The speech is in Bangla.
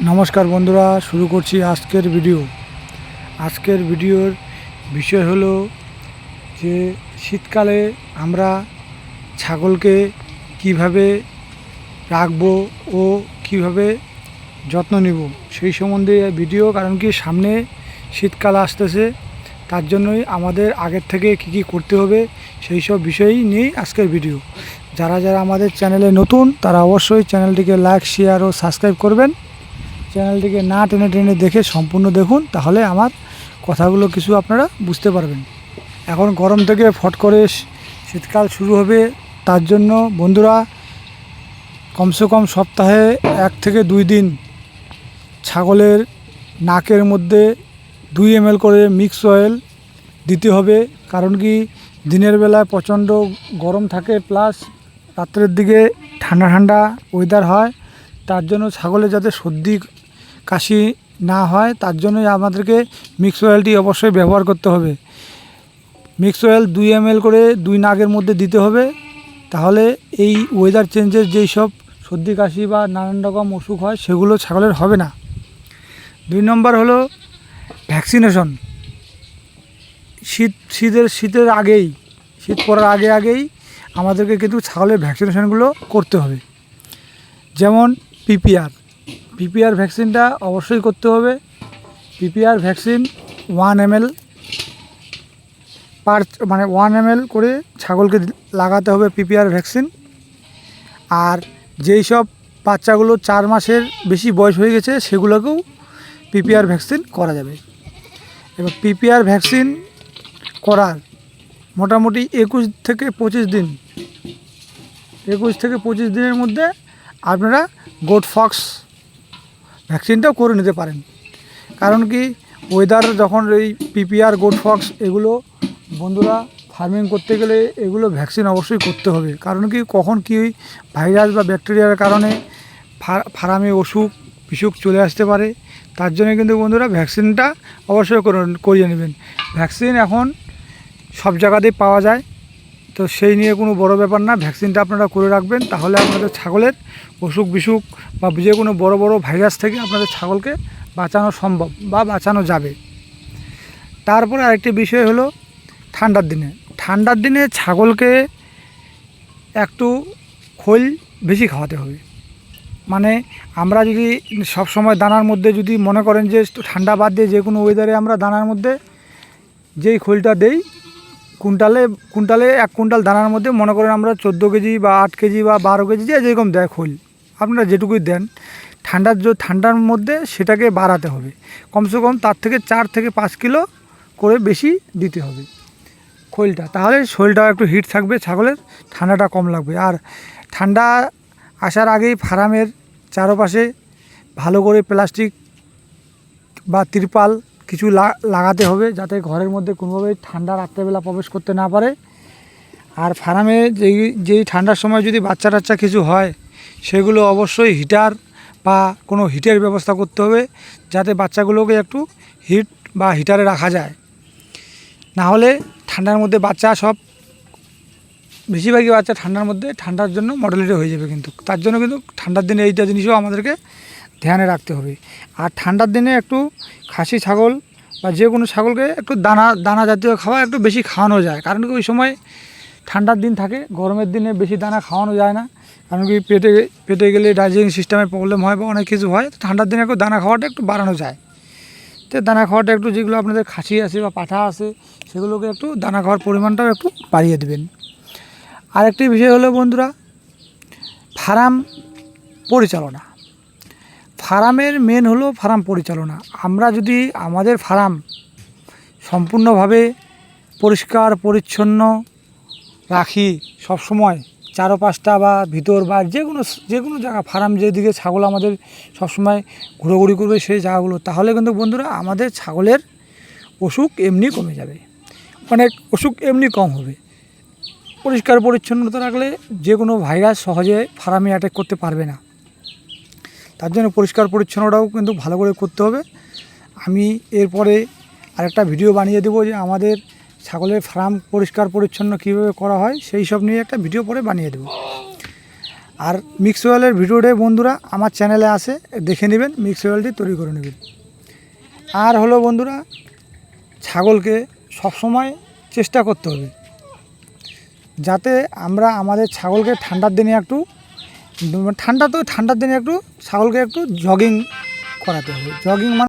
নমস্কার বন্ধুরা, শুরু করছি আজকের ভিডিও আজকের ভিডিওর বিষয় হলো যে শীতকালে আমরা ছাগলকে কীভাবে রাখব ও কীভাবে যত্ন নিব, সেই সম্বন্ধে ভিডিও কারণ কি সামনে শীতকাল আসতেছে, তার জন্যই আমাদের আগের থেকে কি কি করতে হবে, সেই সব বিষয়ই নিয়েই আজকের ভিডিও যারা যারা আমাদের চ্যানেলে নতুন, তারা অবশ্যই চ্যানেলটিকে লাইক শেয়ার ও সাবস্ক্রাইব করবেন। চ্যানেলটিকে না টেনে টেনে দেখে সম্পূর্ণ দেখুন, তাহলে আমার কথাগুলো কিছু আপনারা বুঝতে পারবেন। এখন গরম থেকে ফট করে শীতকাল শুরু হবে, তার জন্য বন্ধুরা, কমসে কম সপ্তাহে এক থেকে দুই দিন ছাগলের নাকের মধ্যে দুই এম করে মিক্স অয়েল দিতে হবে, কারণ কি দিনের বেলায় প্রচণ্ড গরম থাকে, প্লাস রাত্রের দিকে ঠান্ডা ঠান্ডা ওয়েদার হয়, তার জন্য ছাগলে যাতে সর্দি কাশি না হয়, তার জন্যই আমাদেরকে মিক্স অয়েলটি অবশ্যই ব্যবহার করতে হবে। মিক্স অয়েল দুই এম করে দুই নাগের মধ্যে দিতে হবে। তাহলে এই ওয়েদার চেঞ্জের যেই সব সর্দি, কাশি বা নানান রকম অসুখ হয়, সেগুলো ছাগলের হবে না। দুই নম্বর হলো ভ্যাকসিনেশন শীত, শীতের শীতের আগেই, শীত পড়ার আগে আগেই আমাদেরকে কিন্তু ছাগলের ভ্যাকসিনেশনগুলো করতে হবে। যেমন পিপিআর পিপিআর ভ্যাকসিনটা অবশ্যই করতে হবে। PPR vaccine one M L per মানে ওয়ান এমএল করে ছাগলকে লাগাতে হবে পিপিআর ভ্যাকসিন আর যেই সব বাচ্চাগুলো চার মাসের বেশি বয়স হয়ে গেছে, সেগুলোকেও পিপিআর ভ্যাকসিন করা যাবে। এবার পিপিআর ভ্যাকসিন করার মোটামুটি একুশ থেকে পঁচিশ দিন, একুশ থেকে পঁচিশ দিনের মধ্যে আপনারা গোট ফক্স ভ্যাকসিনটাও করে নিতে পারেন। কারণ কি ওয়েদার যখন এই পিপিআর গোট ফক্স এগুলো বন্ধুরা ফার্মিং করতে গেলে এগুলো ভ্যাকসিন অবশ্যই করতে হবে। কারণ কি, কখন কি ভাইরাস বা ব্যাকটেরিয়ার কারণে ফার্মে অসুখ, বিসুখ চলে আসতে পারে, তার জন্য কিন্তু বন্ধুরা ভ্যাকসিনটা অবশ্যই করে- করিয়ে নেবেন। ভ্যাকসিন এখন সব জায়গাতেই পাওয়া যায়। তো সেই নিয়ে কোনো বড় ব্যাপার না, ভ্যাকসিনটা আপনারা করে রাখবেন। তাহলে আপনাদের ছাগলের অসুখ বিসুখ বা যে কোনো বড় বড় ভাইরাস থেকে আপনাদের ছাগলকে বাঁচানো সম্ভব বা বাঁচানো যাবে। তারপরে আরেকটি বিষয় হলো ঠান্ডার দিনে। ঠান্ডার দিনে ছাগলকে একটু খোল বেশি খাওয়াতে হবে। মানে আমরা যদি সব সময় দানার মধ্যে যদি মনে করেন যে ঠান্ডা বাদ দিয়ে যে কোনো ওয়েদারে আমরা দানার মধ্যে যেই খোলটা দেই কুইন্টালে কুইন্টালে এক কুইন্টাল দানার মধ্যে মনে করেন আমরা চোদ্দ কেজি বা আট কেজি বা বারো কেজি যে যেরকম দেয় খোল, আপনারা যেটুকুই দেন, ঠান্ডার যে, ঠান্ডার মধ্যে সেটাকে বাড়াতে হবে। কমসে কম তার থেকে চার থেকে পাঁচ কিলো করে বেশি দিতে হবে খোলটা। তাহলে শরীরটা একটু হিট থাকবে, ছাগলের ঠান্ডাটা কম লাগবে। আর ঠান্ডা আসার আগেই ফার্মের চারপাশে ভালো করে প্লাস্টিক বা তিরপাল কিছু লাগাতে হবে যাতে ঘরের মধ্যে কোনোভাবেই ঠান্ডা রাত্রেবেলা প্রবেশ করতে না পারে। আর ফার্মে যেই যেই ঠান্ডার সময় যদি বাচ্চা টাচ্চা কিছু হয়, সেগুলো অবশ্যই হিটার বা কোনো হিটের ব্যবস্থা করতে হবে যাতে বাচ্চাগুলোকে একটু হিট বা হিটারে রাখা যায়। না হলে ঠান্ডার মধ্যে বাচ্চা সব, বেশিরভাগই বাচ্চা ঠান্ডার মধ্যে, ঠান্ডার জন্য মডেলিটি হয়ে যাবে কিন্তু। তার জন্য কিন্তু ঠান্ডার দিনে এইটা জিনিসও আমাদেরকে ধ্যানে রাখতে হবে। আর ঠান্ডার দিনে একটু খাসি ছাগল বা যে কোনো ছাগলকে একটু দানা দানা জাতীয় খাওয়া একটু বেশি খাওয়ানো যায়। কারণ কি ওই সময় ঠান্ডার দিন থাকে, গরমের দিনে বেশি দানা খাওয়ানো যায় না। কারণ কি পেটে পেটে গেলে ডাইজেস্টিং সিস্টেমের প্রবলেম হয় বা অনেক কিছু হয়, তো ঠান্ডার দিনে একটু দানা খাওয়াটা একটু বাড়ানো যায়। তো দানা খাওয়াটা একটু যেগুলো আপনাদের খাসি আছে বা পাঠা আছে, সেগুলোকে একটু দানা খাওয়ার পরিমাণটাও একটু বাড়িয়ে দেবেন। আরেকটি বিষয় হলো বন্ধুরা, ফার্ম পরিচালনা। ফার্মের মেন হলো ফার্ম পরিচালনা। আমরা যদি আমাদের ফার্ম সম্পূর্ণভাবে পরিষ্কার, পরিচ্ছন্ন রাখি সব সময় চারপাশটা বা ভিতর বা যে কোনো যে কোনো জায়গা, ফার্ম যেদিকে ছাগল আমাদের সবসময় ঘোরাঘুরি করবে সেই জায়গাগুলো, তাহলে কিন্তু বন্ধুরা আমাদের ছাগলের অসুখ এমনি কমে যাবে। অনেক অসুখ এমনি কম হবে। পরিষ্কার, পরিচ্ছন্নতা রাখলে যে কোনো ভাইরাস সহজে ফার্মে অ্যাটাক করতে পারবে না। তার জন্য পরিষ্কার পরিচ্ছন্নটাও কিন্তু ভালো করে করতে হবে। আমি এরপরে আরেকটা ভিডিও বানিয়ে দেবো যে আমাদের ছাগলের ফার্ম পরিষ্কার পরিচ্ছন্ন কীভাবে করা হয়, সেই সব নিয়ে একটা ভিডিও পরে বানিয়ে দেবো। আর মিক্স অয়েলের ভিডিওটা বন্ধুরা আমার চ্যানেলে আসে দেখে নেবেন মিক্স অয়েলটি তৈরি করে নেবেন। আর হলো বন্ধুরা, ছাগলকে সবসময় চেষ্টা করতে হবে। যাতে আমরা আমাদের ছাগলকে ঠান্ডার দিনে একটু ঠান্ডা তো ঠান্ডার দিনে একটু ছাগলকে একটু জগিং করাতে হবে। জগিং মানে